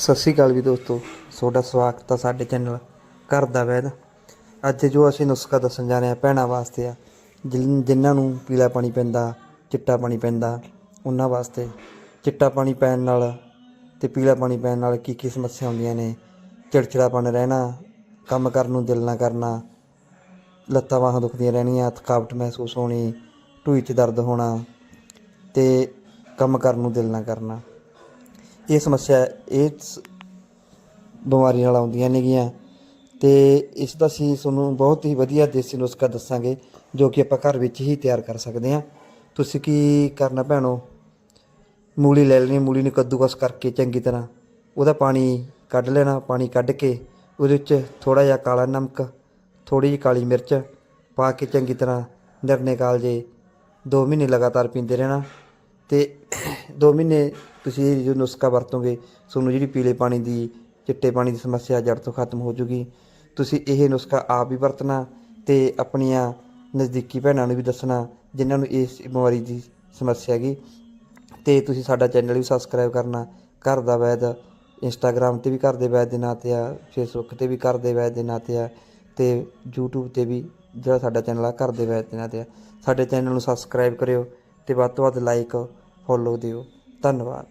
ਸਤਿ ਸ਼੍ਰੀ ਅਕਾਲ ਵੀ ਦੋਸਤੋ, ਤੁਹਾਡਾ ਸਵਾਗਤ ਹੈ ਸਾਡੇ ਚੈਨਲ ਘਰ ਦਾ ਵੈਦ। ਅੱਜ ਜੋ ਅਸੀਂ ਨੁਸਖਾ ਦੱਸਣ ਜਾ ਰਹੇ ਹਾਂ ਭੈਣਾਂ ਵਾਸਤੇ ਆ ਜਿਨ- ਜਿਨ੍ਹਾਂ ਨੂੰ ਪੀਲਾ ਪਾਣੀ ਪੈਂਦਾ, ਚਿੱਟਾ ਪਾਣੀ ਪੈਂਦਾ, ਉਹਨਾਂ ਵਾਸਤੇ ਚਿੱਟਾ ਪਾਣੀ ਪੈਣ ਨਾਲ ਤੇ ਪੀਲਾ ਪਾਣੀ ਪੈਣ ਨਾਲ ਕੀ ਕੀ ਸਮੱਸਿਆ ਹੁੰਦੀਆਂ ਨੇ ਚਿੜਚਿੜਾਪਣ ਰਹਿਣਾ, ਕੰਮ ਕਰਨ ਨੂੰ ਦਿਲ ਨਾ ਕਰਨਾ, ਲੱਤਾਂ ਬਾਹਾਂ ਦੁਖਦੀਆਂ ਰਹਿਣੀਆਂ, ਥਕਾਵਟ ਮਹਿਸੂਸ ਹੋਣੀ, ਢੂਈ 'ਚ ਦਰਦ ਹੋਣਾ ਤੇ ਕੰਮ ਕਰਨ ਨੂੰ ਦਿਲ ਨਾ ਕਰਨਾ। ਇਹ ਸਮੱਸਿਆ ਇਹ ਬਿਮਾਰੀ ਨਾਲ ਆਉਂਦੀਆਂ ਨੇਗੀਆਂ ਤੇ ਇਸ ਦਾ ਅਸੀਂ ਤੁਹਾਨੂੰ ਬਹੁਤ ਹੀ ਵਧੀਆ ਦੇਸੀ ਨੁਸਖਾ ਦੱਸਾਂਗੇ ਜੋ ਕਿ ਆਪਾਂ ਘਰ ਵਿੱਚ ਹੀ ਤਿਆਰ ਕਰ ਸਕਦੇ ਹਾਂ। ਤੁਸੀਂ ਕੀ ਕਰਨਾ ਭੈਣੋ? ਮੂਲੀ ਲੈ ਲੈਣੀ, ਮੂਲੀ ਨੂੰ ਕੱਦੂਕਸ ਕਰਕੇ ਚੰਗੀ ਤਰ੍ਹਾਂ ਉਹਦਾ ਪਾਣੀ ਕੱਢ ਲੈਣਾ, ਪਾਣੀ ਕੱਢ ਕੇ ਉਹਦੇ ਵਿੱਚ ਥੋੜਾ ਜਿਹਾ ਕਾਲਾ ਨਮਕ ਥੋੜੀ ਜਿਹੀ ਕਾਲੀ ਮਿਰਚ ਪਾ ਕੇ ਚੰਗੀ ਤਰ੍ਹਾਂ ਨਿਰਨੇ ਕਾਲਜੇ 2 ਮਹੀਨੇ ਲਗਾਤਾਰ ਪੀਂਦੇ ਰਹਿਣਾ ਤੇ 2 ਮਹੀਨੇ ਤੁਸੀਂ ਇਹ ਜੋ ਨੁਸਖਾ ਵਰਤੋਗੇ, ਤੁਹਾਨੂੰ ਜਿਹੜੀ ਪੀਲੇ ਪਾਣੀ ਦੀ, ਚਿੱਟੇ ਪਾਣੀ ਦੀ ਸਮੱਸਿਆ ਜੜ ਤੋਂ ਖਤਮ ਹੋ ਜੂਗੀ। ਤੁਸੀਂ ਇਹ ਨੁਸਖਾ ਆਪ ਵੀ ਵਰਤਣਾ ਤੇ ਆਪਣੀਆਂ ਨਜ਼ਦੀਕੀ ਭੈਣਾਂ ਨੂੰ ਵੀ ਦੱਸਣਾ, ਜਿਨ੍ਹਾਂ ਨੂੰ ਇਸ ਬਿਮਾਰੀ ਦੀ ਸਮੱਸਿਆ ਹੈਗੀ। ਤੇ ਤੁਸੀਂ ਸਾਡਾ ਚੈਨਲ ਵੀ ਸਬਸਕ੍ਰਾਈਬ ਕਰਨਾ, ਘਰ ਦਾ ਵੈਦ ਇੰਸਟਾਗ੍ਰam ਤੇ ਵੀ ਘਰ ਦੇ ਵੈਦ ਦੇ ਨਾਂ ਤੇ ਆ ਫੇਸਬੁੱਕ ਤੇ ਵੀ ਘਰ ਦੇ ਵੈਦ ਦੇ ਨਾਂ ਤੇ ਆ, ਤੇ YouTube ਤੇ ਵੀ ਜਿਹੜਾ ਸਾਡਾ ਚੈਨਲ ਆ, ਘਰ ਦੇ ਵੈਦ ਦੇ ਨਾਂ ਤੇ ਆ। ਸਾਡੇ ਚੈਨਲ ਨੂੰ ਸਬਸਕ੍ਰਾਈਬ ਕਰਿਓ ਤੇ ਵੱਧ ਤੋਂ ਵੱਧ ਲਾਈਕ ਫੋਲੋ ਦਿਓ। ਧੰਨਵਾਦ।